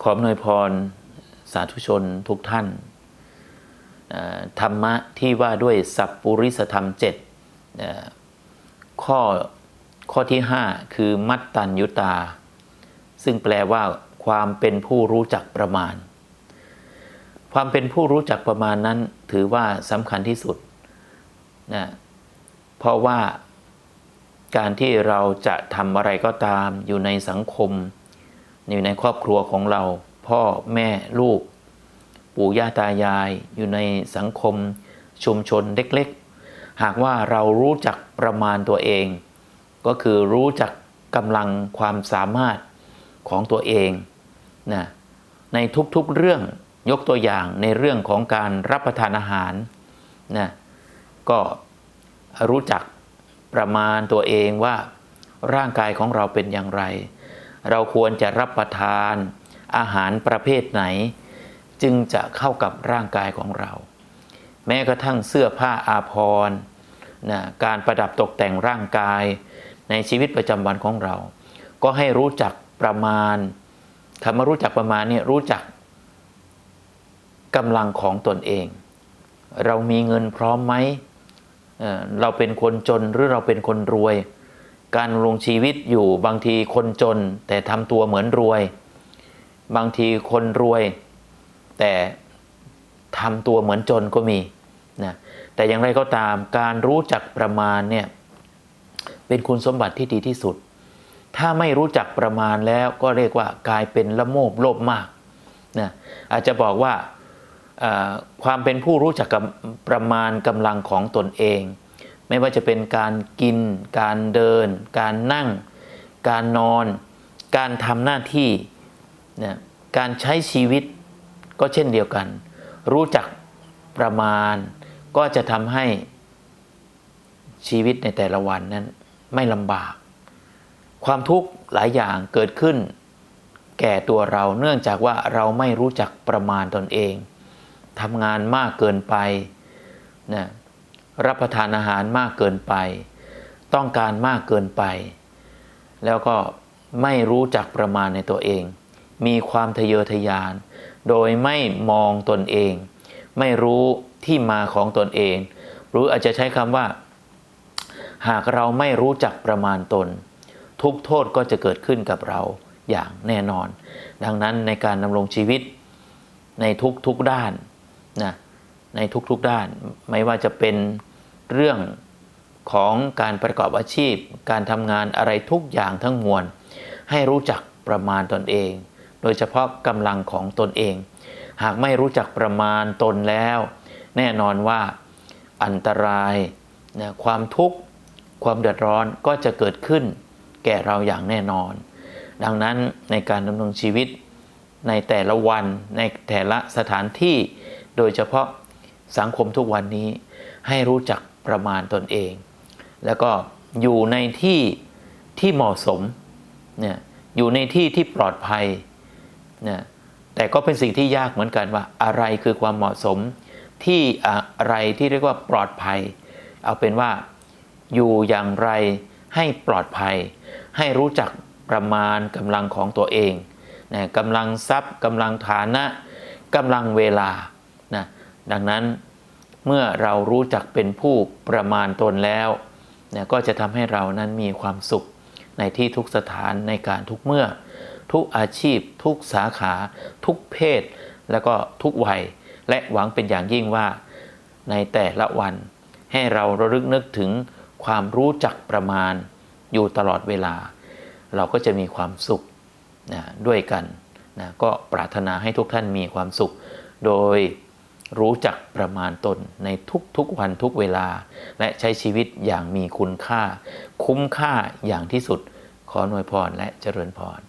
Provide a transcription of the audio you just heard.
ขออนวยพรสาธุชนทุกท่าน ธรรมะที่ว่าด้วยสัพปุริสธรรมเจ็ดข้อข้อที่ 5 คือมัตตัญยุตา ซึ่งแปลว่าความเป็นผู้รู้จักประมาณ ความเป็นผู้รู้จักประมาณนั้นถือว่าสำคัญที่สุดนะเพราะว่าการที่เราจะทำอะไรก็ตามอยู่ในสังคม อยู่ในครอบครัวของเรา พ่อแม่ลูก ปู่ย่าตายาย อยู่ในสังคม ชุมชนเล็กๆ หากว่าเรารู้จักประมาณตัวเอง ก็คือรู้จักกำลังความสามารถของตัวเองนะในทุกๆเรื่องยกตัวอย่างในเรื่องของการรับประทานอาหารนะก็รู้จักประมาณตัวเองว่าร่างกายของเราเป็นอย่างไร เราควรจะรับประทานอาหารประเภทไหน จึงจะเข้ากับร่างกายของเรา แม้กระทั่งเสื้อผ้าอาภรณ์นะการประดับตกแต่งร่างกายในชีวิตประจำวันของเรา ก็ให้รู้จักประมาณคำว่ารู้จักประมาณนี่รู้จักกำลังของตนเอง เรามีเงินพร้อมไหมเอ่อเราเป็นคนจนหรือเราเป็นคนรวย การลงชีวิตอยู่บางทีคนจนแต่ทำตัวเหมือนรวย บางทีคนรวย แต่ทำตัวเหมือนจนก็มีนะแต่อย่างไรก็ตามการรู้จักประมาณเนี่ยเป็นคุณสมบัติที่ดีที่สุด ถ้าไม่รู้จักประมาณแล้วก็เรียกว่ากลายเป็นละโมบโลภมากนะอาจจะบอกว่าความเป็นผู้รู้จักกับประมาณกำลังของตนเอง ไม่ว่าจะเป็นการกิน การเดิน การนั่ง การนอน การทำหน้าที่นะการใช้ชีวิตก็เช่นเดียวกัน รู้จักประมาณ ก็จะทำให้ชีวิตในแต่ละวันนั้น ไม่ลำบาก ความทุกข์หลายอย่างเกิดขึ้น แก่ตัวเราเนื่องจากว่าเราไม่รู้จักประมาณตนเองทำงานมากเกินไปนะ รับประทานอาหารมากเกินไป ต้องการมากเกินไป แล้วก็ไม่รู้จักประมาณในตัวเอง มีความทะเยอทะยาน โดยไม่มองตนเอง ไม่รู้ที่มาของตนเอง หรืออาจจะใช้คำว่า หากเราไม่รู้จักประมาณตน ทุกโทษก็จะเกิดขึ้นกับเราอย่างแน่นอน ดังนั้นในการดำรงชีวิตในทุกๆด้านนะในทุกๆด้าน ไม่ว่าจะเป็น เรื่องของการประกอบอาชีพ การทำงานอะไรทุกอย่างทั้งมวล ให้รู้จักประมาณตนเอง โดยเฉพาะกำลังของตนเอง หากไม่รู้จักประมาณตนแล้ว แน่นอนว่าอันตรายนะความทุกข์ความเดือดร้อนก็จะเกิดขึ้น แก่เราอย่างแน่นอน ดังนั้นในการดำรงชีวิตในแต่ละวันในแต่ละสถานที่ โดยเฉพาะสังคมทุกวันนี้ให้รู้จัก ประมาณตนเอง แล้วก็อยู่ในที่ที่เหมาะสมเนี่ยอยู่ในที่ที่ปลอดภัยเนี่ยแต่ก็เป็นสิ่งที่ยากเหมือนกันว่าอะไรคือความเหมาะสมที่อะไรที่เรียกว่าปลอดภัย เอาเป็นว่าอยู่อย่างไรให้ปลอดภัย ให้รู้จักประมาณกำลังของตัวเองนะกำลังทรัพย์กำลังฐานะกำลังเวลานะดังนั้น เมื่อเรารู้จักเป็นผู้ประมาณตนแล้วนะก็จะทำให้เรานั้นมีความสุขในที่ทุกสถานในการทุกเมื่อ ทุกอาชีพ ทุกสาขา ทุกเพศ แล้วก็ทุกวัย และหวังเป็นอย่างยิ่งว่า ในแต่ละวัน ให้เราระลึกนึกถึงความรู้จักประมาณอยู่ตลอดเวลา เราก็จะมีความสุขนะด้วยกันนะก็ปรารถนาให้ทุกท่านมีความสุข โดย รู้จักประมาณตนในทุกๆวันทุกเวลา และใช้ชีวิตอย่างมีคุณค่า คุ้มค่าอย่างที่สุด ขอหน่วยพรและเจริญพร